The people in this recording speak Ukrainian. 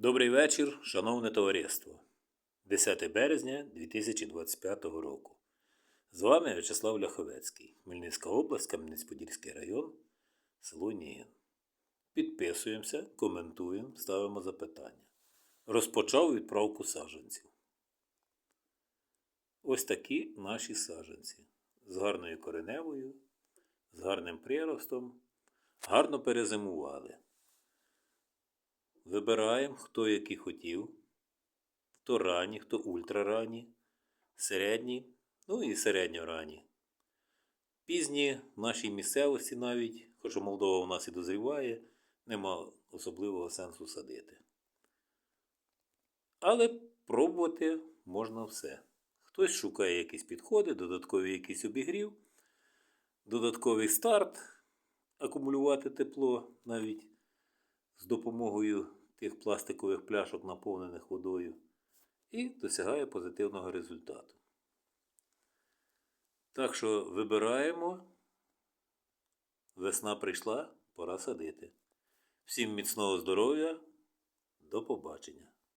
Добрий вечір, шановне товариство. 10 березня 2025 року. З вами В'ячеслав Ляховецький, Хмельницька область, Кам'янець-Подільський район, село Нігін. Підписуємося, коментуємо, ставимо запитання. Розпочав відправку саджанців. Ось такі наші саджанці. З гарною кореневою, з гарним приростом, гарно перезимували. Вибираємо, хто який хотів. Хто ранні, хто ультраранні, середні, ну і середньоранні. Пізні в нашій місцевості навіть, хоча Молдова у нас і дозріває, нема особливого сенсу садити. Але пробувати можна все. Хтось шукає якісь підходи, додатковий якийсь обігрів, додатковий старт, акумулювати тепло навіть з допомогою тих пластикових пляшок, наповнених водою, і досягає позитивного результату. Так що вибираємо. Весна прийшла, пора садити. Всім міцного здоров'я, до побачення!